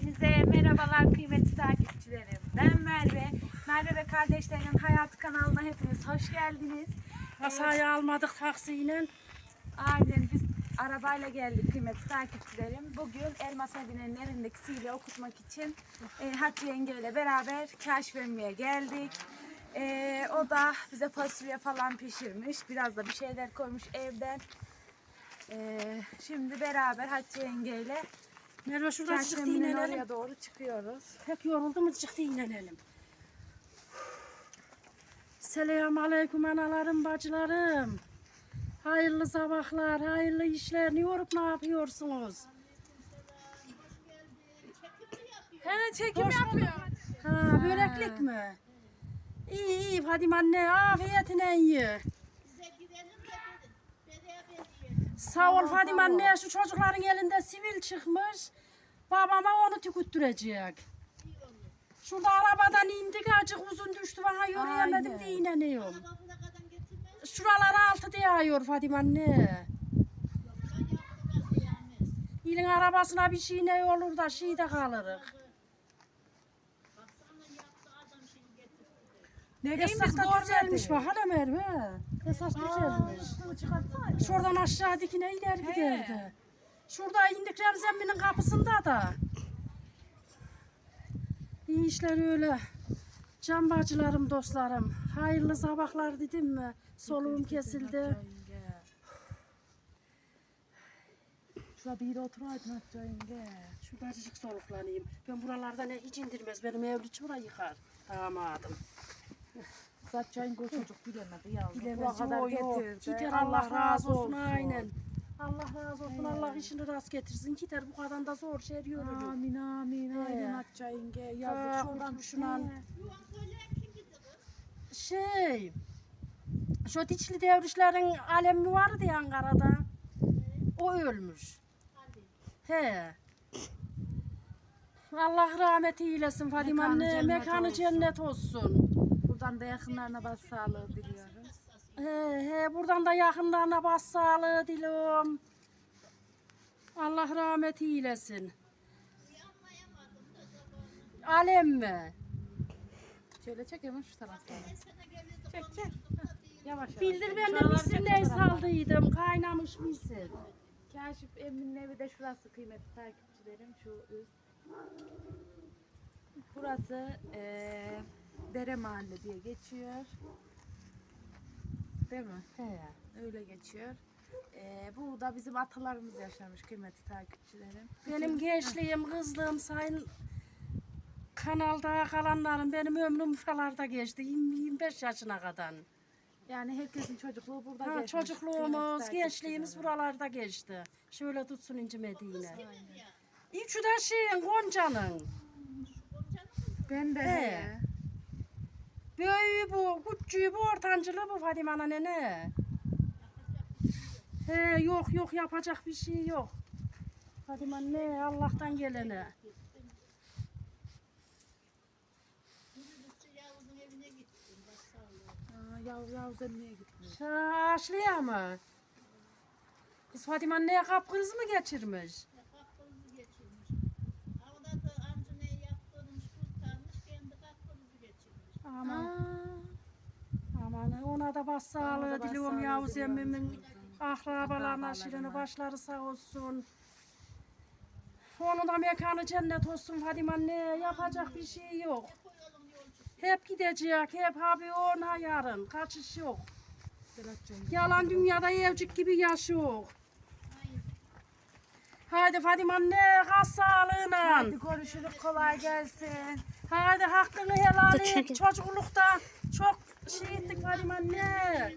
Hepinize merhabalar kıymetli takipçilerim. Ben Merve. Merve ve kardeşlerinin hayatı kanalına hepiniz hoş geldiniz. Masayı almadık taksiyle. Aynen biz arabayla geldik kıymetli takipçilerim. Bugün Elmas Medine'nin elindeki sihirli okutmak için e, Hatice yenge ile beraber keşfetmeye geldik. E, o da bize fasulye falan pişirmiş. Biraz da bir şeyler koymuş evden. E, şimdi beraber Hatice yenge ile Merve şuradan çıktı keşfetmenin inenelim. oraya doğru çıkıyoruz. Pek yoruldum mu çıktı inenelim. Selamun aleyküm analarım bacılarım. Hayırlı sabahlar, hayırlı işler. Ne yorup ne yapıyorsunuz? He çekim yapıyor. Ha, böreklik mi? İyi iyi Fadime anne afiyetine ye. Sağ ol Fadime anne şu çocukların elinde sivil çıkmış. Babama onu tüküttürecek. Şurada arabadan indik acık uzun düştü bana yürüyemedim Aynen. diye ineniyorum. Şuralara altı değiyor Fadime anne. İlin arabasına bir şey ne olur da şeyde kalırız. Esas da güzelmiş bak hala Merve. Esas güzelmiş. Şuradan aşağı dikine iner giderdi. Şurada indik Remzemmi'nin kapısında da. İyi işler öyle. Can bacılarım, dostlarım. Hayırlı sabahlar dedim mi? Soluğum kesildi. Şurada bir oturaydın Hatice yenge. Şu bacıcık soluklanayım. Ben buralarda ne hiç indirmez. Benim evliç burayı yıkar. Damadım. Yenge o çocuk bilemedi yavrum. Bilemez kadar yok. getirdi. Gider Allah razı olsun. Aynen. Allah razı olsun. Allah işini rast getirsin. Gider bu kadar da zor şey yürürüm. Amin amin He. aynen yenge. Ha, Yazık şuradan. He. Şey, şu Diçli devrişlerin alemi vardı ya Ankara'da. O ölmüş. He. Allah rahmet eylesin Fadime Mekanı anne. Mekanı cennet olsun. Buradan da yakınlarına başsağlığı diliyoruz. He, he, buradan da yakınlarına başsağlığı diliyorum. Allah rahmet eylesin. Alem mi? Şöyle çek hemen şu taraftan. Çek çek. Yavaş yavaş. Bildir ben de misin taraftan. saldıydım. Kaynamış mısın? Kaşif Emin'in evi de şurası kıymetli takipçilerim. Şu üst. Burası eee Dere Mahalle diye geçiyor. Değil mi? He. Öyle geçiyor. Eee burada bizim atalarımız yaşamış kıymetli takipçilerim. Benim gençliğim, kızlığım, sayın kanalda kalanlarım benim ömrüm şuralarda geçti. 20-25 yaşına kadar. Yani herkesin çocukluğu burada Ha, geçmiş. çocukluğumuz, gençliğimiz buralarda geçti. Şöyle tutsun İnci Medine. Aynen. İçü de şeyin, Gonca'nın. Ben de He. Büyüğü bu, küçüğü bu, ortancılı bu Fadime Ana nene. He yok yok yapacak bir şey yok. Fadime anne Allah'tan gelene. Aa, yav, Yavuz Emmi'ye gitmiş. Ha, Aşlıya mı? Kız Fatime anneye kap krizi mi geçirmiş? Aman, aman ona da Ona başsağlığı da diliyorum Yavuz emmimin akrabalarına şirini başları sağ olsun. Onun da mekanı cennet olsun Fatime anne yapacak bir şey yok. Hep gidecek, hep abi ona yarın, kaçış yok. Yalan dünyada evcik gibi yaşıyor. Haydi Fadime anne kas sağlığına. Hadi görüşürüz kolay gelsin. Haydi hakkını helal et. Çocuklukta çok şey ettik Fadime anne.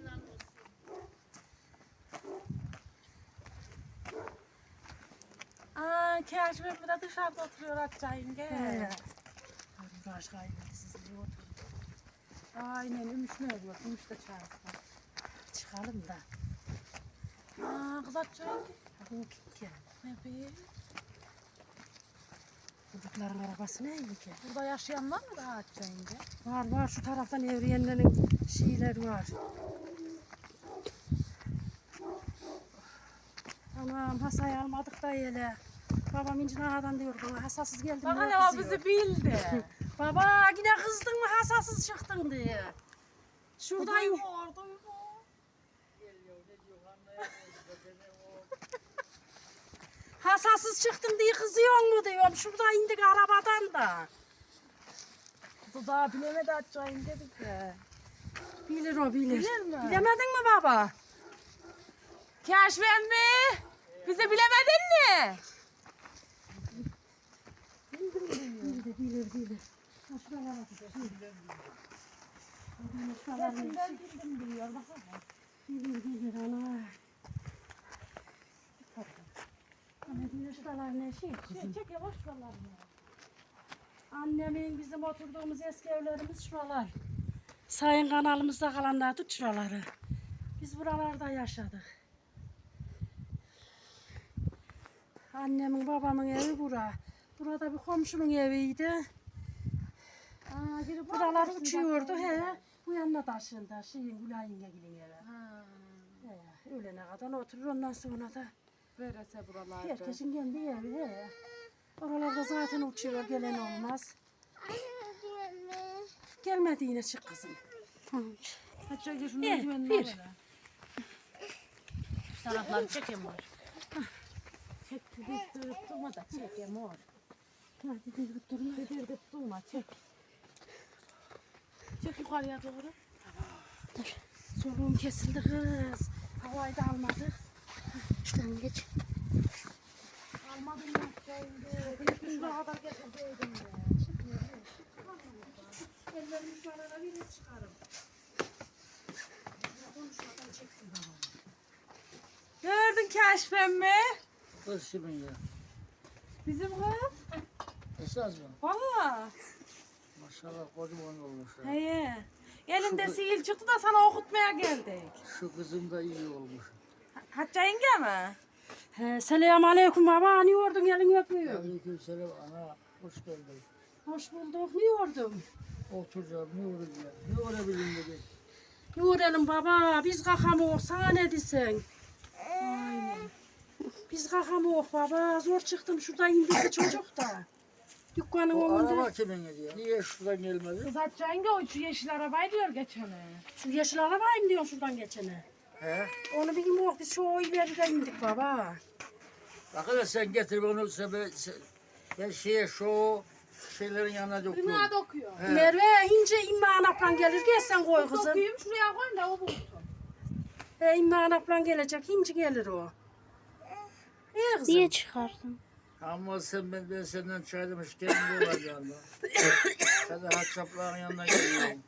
Aa, Kaşif Emmi de dışarıda oturuyor Hatice yenge. He. Hadi başka ayrı sizle otur. Aynen Ümüş ne oluyor? Ümüş de çağırdı. Çıkalım da. Aa, kız Hatice yenge. Hadi git. Ne be? Çocukların arabası ne ki? Burada yaşayanlar mı daha yenge? Var var şu taraftan evriyenlerin şeyleri var. Anam hasay almadık da yele. Babam incin aradan diyor bana hassasız geldin Bak hele bizi bildi. Baba yine kızdın mı hassasız çıktın diye. Şuradayım. Hassasız çıktın diye kızıyor mu diyorum. Şurada indik arabadan da. Bu daha bilemedi açacağım dedik ya. Bilir o bilir. Bilir mi? Bilemedin mi baba? Keşfen mi? Bizi bilemedin mi? Bilir bilir bilir. Şuralara bakacağız. Şuralara bildim diyor. Bakalım. Bilir bilir ana. Ana bilir şuralar ne şey kızım. Çek yavaş şuralarını. Annemin bizim oturduğumuz eski evlerimiz şuralar. Sayın kanalımızda kalanlar tut şuraları. Biz buralarda yaşadık. Annemin babamın evi bura. Burada bir komşunun eviydi. Aa, geri Buralar uçuyordu he. Bu yanına taşındı. Şeyin Gülay'ın gelin eve. Ha. He, öğlene kadar oturur ondan sonra da Böylese buralarda. herkesin kendi evi he. Oralarda zaten uçuyor gelen olmaz. Gelmedi yine çık kızım. Hadi çek şunu Bir, güvenli bir. Tarafları çekeyim var. Çek dedirtip durma da çekeyim var. Hadi bir durma. Dedirtip durma çek. Çek yukarıya doğru. Soluğum kesildi kız. Havayı da almadık. Şuradan geç. Almadım ya. Şuraya kadar getirdiydim ya. Çıkmıyor. Ellerimi bir çıkarım. Konuşmadan çeksin bana. Gördün keşfen mi? Kız kimin ya? Bizim kız. Esas mı? Valla. Maşallah kocaman olmuş. Heye. Elinde sihir çıktı da sana okutmaya geldik. Şu kızım da iyi olmuş. Hatice yenge mi? He, selamun aleyküm baba. Ne yordun elini öpüyor. Aleyküm selam ana. Hoş geldin. Hoş bulduk. Ne yordun? Oturacağım ne olacak? Ne olabilirim dedi. Ne yorelim baba. Biz kalkamıyoruz. Sana ne desen? Aynen. Biz kalkamıyoruz baba. Zor çıktım. Şurada indik çocuk da. Dükkanın O önünde. araba kimin ya? Niye şuradan gelmedi? Kız Hatice yenge o şu yeşil arabayı diyor geçene. Şu yeşil arabayım diyor şuradan geçene. He? Onu bilmiyorum. Biz şu o ileride indik baba. Bak hele sen getir onu sen, ben, sen, ben şeye şu şeylerin yanına döküyorum. Dünya dokuyor. He. Merve ince İmmi Anaplan gelir. Gel sen koy kızım. Dokuyayım şuraya koyun da o bulsun. He İmmi Anaplan gelecek. İnci gelir o. İyi kızım. Niye çıkardın? Ama sen ben, ben senden çaylamış kendim olacağım. sen de haçapların yanına geliyorum.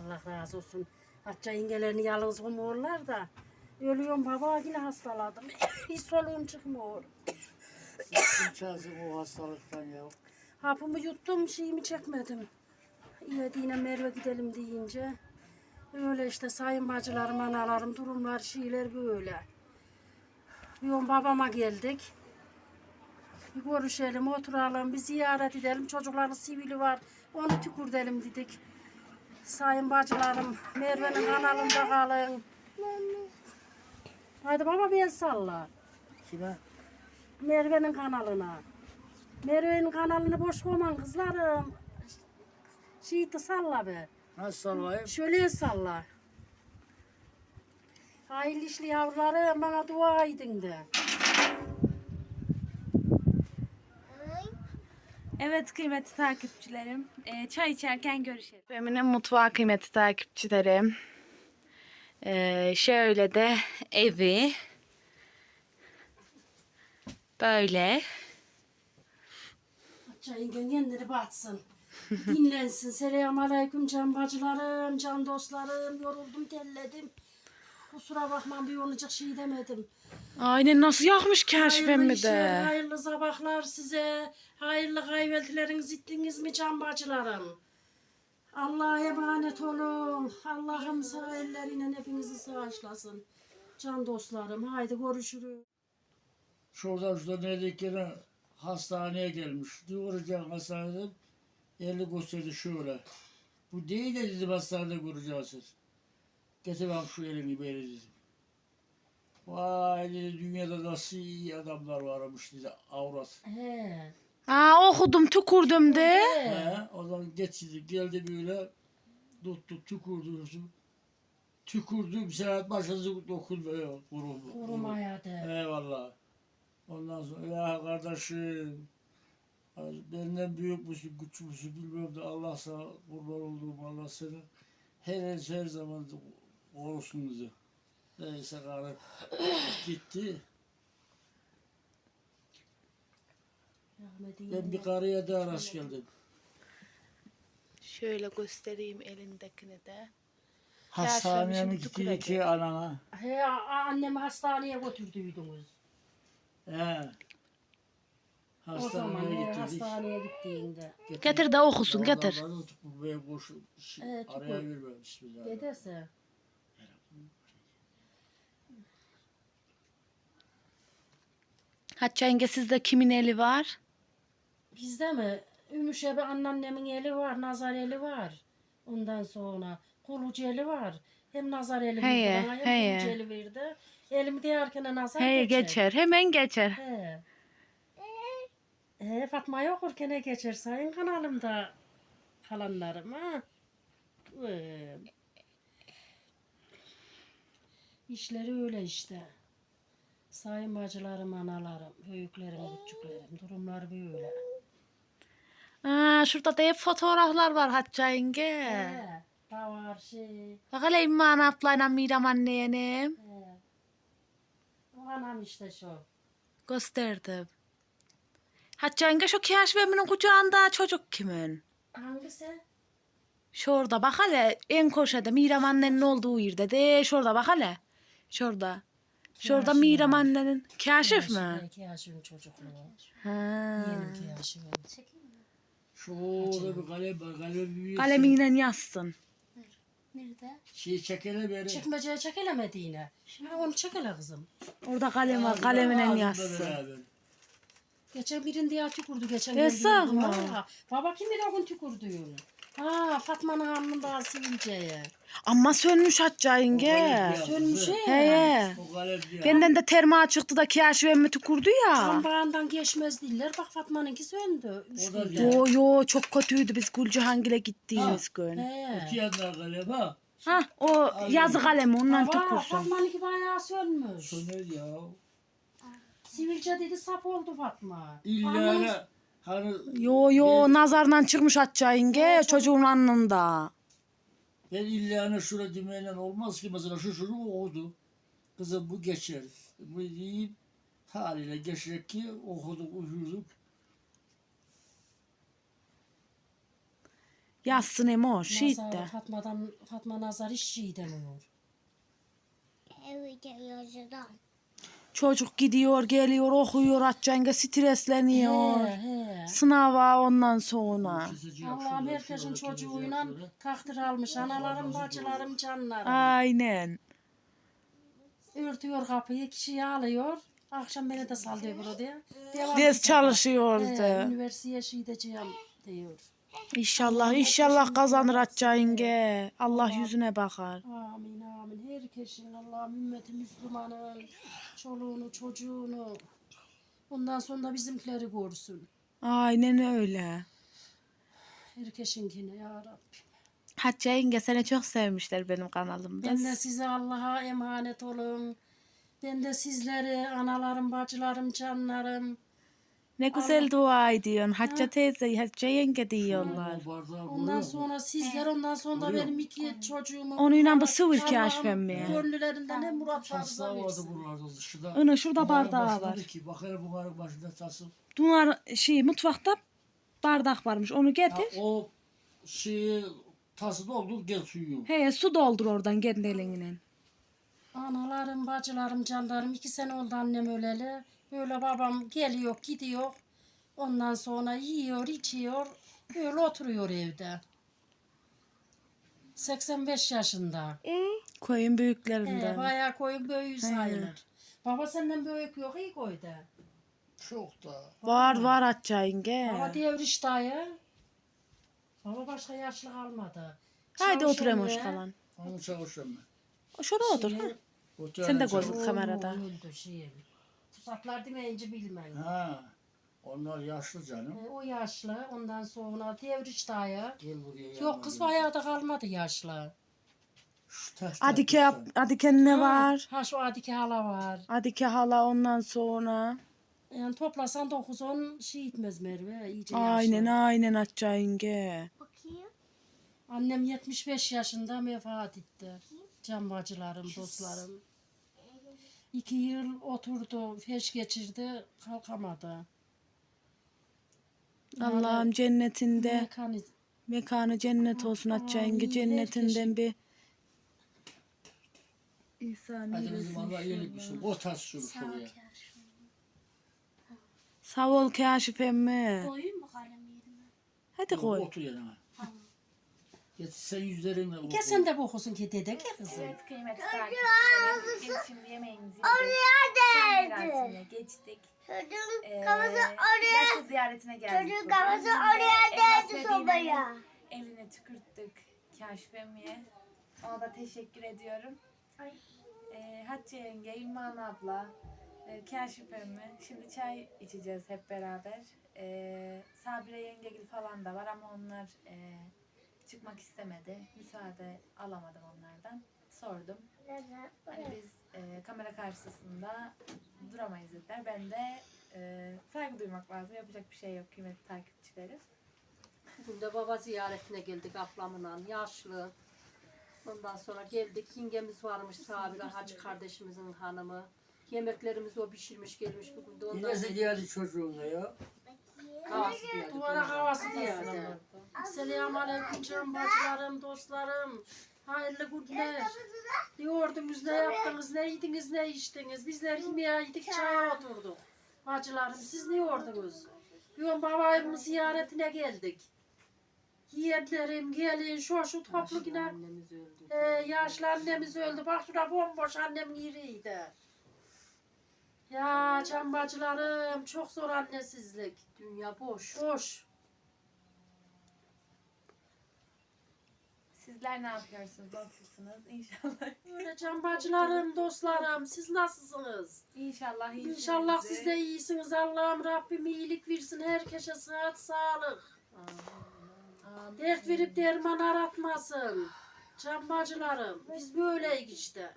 Allah razı olsun. Hatice yengelerini yalnız umuyorlar da. Ölüyorum baba yine hastaladım. Hiç soluğum çıkmıyor. Kim çalsın o hastalıktan ya? Hapımı yuttum şeyimi çekmedim. Yine Merve gidelim deyince. Öyle işte sayın bacılarım, analarım, durumlar, şeyler böyle. Bir on babama geldik. Bir görüşelim, oturalım, bir ziyaret edelim. Çocukların sivili var, onu tükürdelim dedik. Sayın bacılarım, Merve'nin kanalında kalın. Haydi baba bir el salla. Kime? Merve'nin kanalına. Merve'nin kanalını boş koyman kızlarım. De salla be. Nasıl sallayayım? Şöyle salla. Hayırlı işli yavrularım bana dua edin de. Evet kıymetli takipçilerim. Ee, çay içerken görüşelim. Feminin mutfağı kıymetli takipçilerim. Ee, şöyle de evi. Böyle. Çayın kendini batsın. Dinlensin. Selamun aleyküm can bacılarım, can dostlarım. Yoruldum, terledim. Kusura bakma bir olacak şey demedim. Aynen nasıl yakmış Hayırlı işler, hayırlı sabahlar size. Hayırlı kahvaltılarınızı ettiniz mi can bacılarım? Allah'a emanet olun. Allah'ım sağ elleriyle hepinizi sağışlasın. Can dostlarım haydi görüşürüz. Şuradan şurada neredeki yere hastaneye gelmiş. Diyoracağım hastaneden. Eli gösterdi şöyle. Bu değil de dedim hastanede göreceksiniz. Getir bak şu elini böyle dedim. Vay dedi, dünyada nasıl iyi adamlar varmış dedi avrat. He. Aa okudum tükürdüm de. He. He, o zaman geçti geldi böyle tuttu tükürdü. Tükürdü bir sefer başınızı dokunmuyor kurum. Kurumaya de. Eyvallah. Ondan sonra ya kardeşim benden büyük müsün, küçük müsün bilmiyorum da Allah sana kurban olduğum Allah seni her her zaman bizi. Neyse karı gitti. Ben bir karıya daha rast geldim. Şöyle göstereyim elindekini de. Hastaneye mi gitti ki anana? He, annemi hastaneye götürdüydünüz. He. O zaman Hastaneye he, hastaneye gittiğinde. Getir de okusun getir. Vallahi tutup bu böyle boş şey, Evet, tutup. araya vermem bismillah. Dedesi. Hatice yenge sizde kimin eli var? Bizde mi? Ümüş abi anneannemin eli var, nazar eli var. Ondan sonra kulucu eli var. Hem nazar eli Heye, verdi bana hem heye. kulucu eli verdi. Elimi değerken nazar He geçer. geçer hemen geçer. He. He, Fatma okurken geçer sayın kanalımda kalanlarım ha. Ee, İşleri öyle işte. Sayın bacılarım, analarım, büyüklerim, küçüklerim, durumlar böyle. Aa, şurada da hep fotoğraflar var Hatice yenge. He, da var şey. Bak hele İmman ablayla Miram anneyenim. He. O anam işte şu. Gösterdim. Hatice yenge şu keşfeminin kucağında çocuk kimin? Hangisi? Şurada bak hele en köşede Miram annenin olduğu yerde de şurada bak hele. Şurada. Şurada Miram mi? annenin. Kaşif mi? Kaşif, Kaşif'in çocukluğu. Ha. Yeğenim Kaşif'in. Şurada bir kalem var. Kalem büyüyor. Kalemiyle yazsın. Nerede? Şey çekene beri. Çekmeceye çekelemediğine. Ha, onu çekele kızım. Orada kalem var. Kalemiyle Ağzında yazsın. Geçen birinde ya tükürdü geçen E, gün sağ mı? Baba kim bir gün tükürdü? Ha Fatma'nın alnında sivilceye. Ama sönmüş kalem yenge. Sönmüş he. He. Benden de terma çıktı da keşfemi tükürdü ya. Kan bağından geçmez diller. Bak Fatma'nınki söndü. Üç O da günde. diyor. Yo yo çok kötüydü biz Gülcihangil'e gittiğimiz gün. He. Yandan kalem ha. O yazı kalemi ondan Baba tükürsün. Fatma'nınki bayağı sönmüş. Söner ya. Sivilce dedi sap oldu Fatma. İlla hani Yo yo nazardan çıkmış Hatice yenge çocuğun alnında. ben illa hani şura demeyle olmaz ki mesela şu şunu okudu. Kızım bu geçer. Bu deyip haliyle geçecek ki okuduk uyuduk. Yazsın Emo Nazar, şiitte. Fatma'dan, Fatma Nazar hiç şey demiyor. Evet yazıdan. Çocuk gidiyor geliyor okuyor yenge stresleniyor. He he. Sınava ondan sonra. Kesecek Allah'ım herkesin çocuğuyla takdir almış. Analarım, bacılarım, canlarım. Aynen. Örtüyor kapıyı, kişiyi alıyor. Akşam beni de sal diyor burada. Devam Ders et. çalışıyordu. He, üniversiteye şey gideceğim diyor. İnşallah inşallah kazanır Hatice yenge. Allah yüzüne bakar. Amin amin. Herkesin Allah'ım ümmeti Müslümanın çoluğunu çocuğunu ondan sonra bizimkileri görsün. Aynen öyle. Herkesinkini ya Rabbi. Hatice yenge seni çok sevmişler benim kanalımda. Ben de size Allah'a emanet olun. Ben de sizleri, analarım, bacılarım, canlarım. Ne güzel dua ediyorsun. Hatice teyze, Hatice yenge diyorlar. Ondan sonra sizler, ondan sonra Oluyor. benim iki çocuğumu. Onunla bu sıvı Allah'ım keşfemmeye. Gönüllerinden ne murat vardı versin. buralarda dışında. Ana şurada Bunların bardağı başında var. da Ki, bak hele bunların başında tası. Bunlar şey mutfakta bardak varmış. Onu Ha, getir. o şeyi tası doldur gel suyu. He su doldur oradan kendi elinle. Analarım, bacılarım, canlarım. iki sene oldu annem öleli. Böyle babam geliyor, gidiyor. Ondan sonra yiyor, içiyor. Böyle oturuyor evde. 85 yaşında. Koyun He, büyüklerinden. bayağı koyun büyüğü sayılır. Baba senden büyük yok, iyi koydu. Çok da. Var var Hatice yenge. Baba devriş dayı. Baba başka yaşlı kalmadı. Haydi Çavuş otur Emoş emmi, falan. Onu çalışıyorum ben. Şurada otur. ha. Sen de gözün çok- kamerada. Öldü şey. Pusatlar demeyince bilmem. Ha. Onlar yaşlı canım. E, o yaşlı. Ondan sonra devriç dayı. Gel buraya. yanıma Yok kız gel. bayağı da kalmadı yaşlı. Şu Adike, takmışsın. Adike'nin ne var? Ha şu Adike hala var. Adike hala ondan sonra. Yani toplasan 9-10 şey etmez Merve. iyice yaşlı. Aynen aynen yenge. Bakayım. Annem 75 yaşında vefat etti. Can bacılarım, dostlarım. İki yıl oturdu, feş geçirdi, kalkamadı. Allah'ım cennetinde Mekaniz mekanı cennet olsun. Amin. Cennetinden bir İhsan Hadi Allah iyilik. O taş Sağ ol şuraya. Kaşif. Sağ ol Kaşif emmi. Koyayım mı kalem yerine? Hadi koy. Otur yanıma. Getir sen yüzlerinle otur. Gel sen de bu okusun ki dede gel kızım. Evet kıymetli takipçilerim. Biz şimdi yemeğimizi yedik. Çay merasimine geçtik. Çocuğun Ee, kafası oraya. yaşlı ziyaretine geldik. Çocuğun bugün. kafası Biz de oraya Elmas değdi Medine'nin sobaya. Eline tükürttük Kaşif emmiye. Ona da teşekkür ediyorum. Ay. Ee, Hatice yenge, İlman abla, e, Kaşif emmi. Şimdi çay içeceğiz hep beraber. Ee, Sabire yengegil falan da var ama onlar e, çıkmak istemedi. Müsaade alamadım onlardan. Sordum. Hani biz e, kamera karşısında duramayız dediler. Ben de e, saygı duymak lazım. Yapacak bir şey yok kıymetli takipçilerim. Bugün de baba ziyaretine geldik ablamla, yaşlı. Ondan sonra geldik, yengemiz varmış Sabire Hacı kardeşimizin hanımı. Yemeklerimizi o pişirmiş gelmiş bugün de ondan Yinesi geldi çocuğuna ya. Havası diyordu. Duvara havası diyordu. Selamun aleyküm canım bacılarım, dostlarım. Hayırlı günler. Diyordunuz ne yaptınız, ne yediniz, ne içtiniz. Bizler yemeğe yedik, çaya oturduk. Bacılarım siz ne yordunuz? Diyorum babamın ziyaretine geldik. Yeğenlerim gelin şu şu toplu yine. Ee, yaşlı annemiz öldü. Bak şurada bomboş annem yeriydi. Ya can bacılarım çok zor annesizlik. Dünya boş. Boş. Sizler ne yapıyorsunuz? Nasılsınız? İnşallah. Öyle can bacılarım, dostlarım siz nasılsınız? İnşallah iyisiniz. İnşallah siz de iyisiniz. Allah'ım Rabbim iyilik versin. Herkese sıhhat, sağlık. Amin. Dert verip derman aratmasın. Can bacılarım. Biz böyleyiz işte.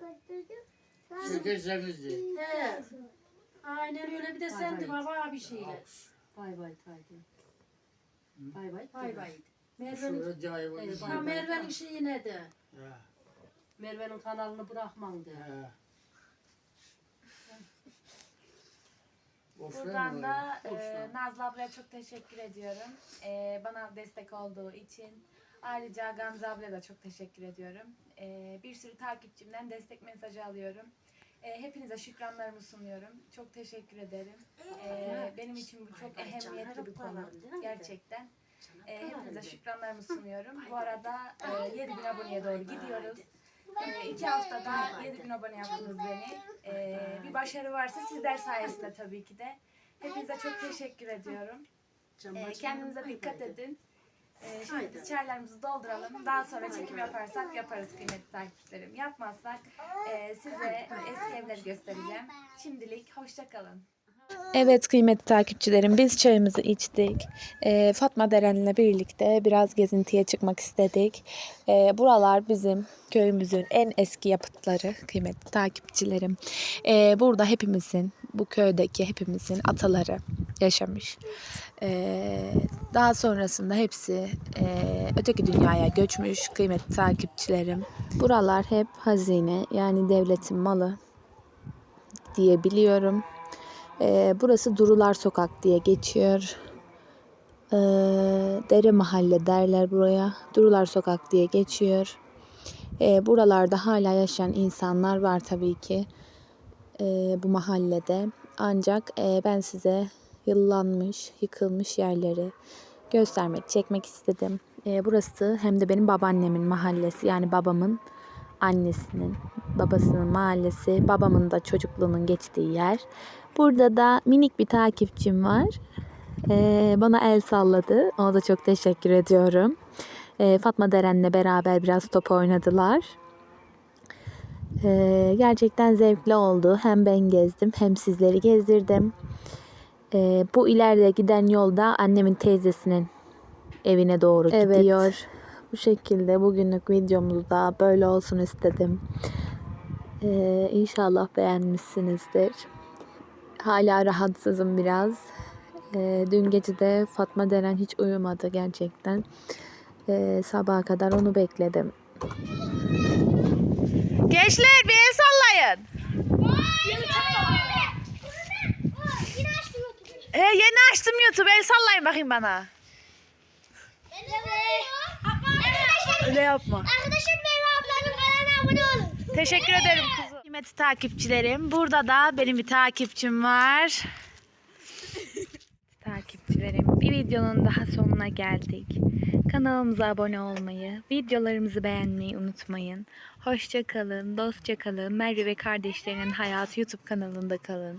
Çekerseniz de. He. Aynen öyle bir de sen de baba bir şeyle. Bay bay Taydi. Bay bay. Bay bay. Merve'nin, var. Evet, ha, Merve'nin şeyi ne de? Merve'nin kanalını bırakmam de. Boş Buradan verme da e. Nazlı ablaya çok teşekkür ediyorum. E, bana destek olduğu için. Ayrıca Gamze ablaya da çok teşekkür ediyorum. E, bir sürü takipçimden destek mesajı alıyorum. E, hepinize şükranlarımı sunuyorum. Çok teşekkür ederim. E, benim için bu çok ehemmiyetli bir konu. Gerçekten. E, hepinize şükranlarımı sunuyorum. Bu arada e, 7000 aboneye doğru gidiyoruz. E, iki haftada 7000 abone yaptınız beni. E, bir başarı varsa sizler sayesinde tabii ki de. Hepinize çok teşekkür ediyorum. E, kendinize dikkat edin. E, şimdi Haydi. çaylarımızı dolduralım. Daha sonra çekim yaparsak yaparız kıymetli takipçilerim. Yapmazsak e, size eski evleri göstereceğim. Şimdilik hoşça kalın. Evet kıymetli takipçilerim biz çayımızı içtik. Ee, Fatma Deren'le birlikte biraz gezintiye çıkmak istedik. Ee, buralar bizim köyümüzün en eski yapıtları kıymetli takipçilerim. Ee, burada hepimizin bu köydeki hepimizin ataları yaşamış. Ee, daha sonrasında hepsi e, öteki dünyaya göçmüş kıymetli takipçilerim. Buralar hep hazine yani devletin malı diyebiliyorum. Ee, burası Durular Sokak diye geçiyor. Ee, Dere Mahalle derler buraya. Durular Sokak diye geçiyor. Ee, buralarda hala yaşayan insanlar var tabii ki bu mahallede. Ancak e, ben size yıllanmış, yıkılmış yerleri göstermek, çekmek istedim. Burası hem de benim babaannemin mahallesi yani babamın annesinin, babasının mahallesi, babamın da çocukluğunun geçtiği yer. Burada da minik bir takipçim var. Ee, bana el salladı. Ona da çok teşekkür ediyorum. Ee, Fatma Deren'le beraber biraz top oynadılar. Ee, gerçekten zevkli oldu. Hem ben gezdim hem sizleri gezdirdim. Ee, bu ileride giden yolda annemin teyzesinin evine doğru gidiyor. Bu şekilde bugünlük videomuz da böyle olsun istedim. Ee, inşallah beğenmişsinizdir. Hala rahatsızım biraz. Ee, dün gece de Fatma denen hiç uyumadı gerçekten. Ee, sabaha kadar onu bekledim. Gençler bir el sallayın. Yine açtım YouTube'u. He, yeni açtım YouTube. El sallayın bakayım bana. Arkadaşlar, Öyle yapma. arkadaşlar benim ablamın kanalına abone olun. Teşekkür ederim kuzum. Kıymetli takipçilerim. Burada da benim bir takipçim var. takipçilerim. Bir videonun daha sonuna geldik. Kanalımıza abone olmayı, videolarımızı beğenmeyi unutmayın. Hoşça kalın, dostça kalın. Merve ve kardeşlerinin hayatı YouTube kanalında kalın.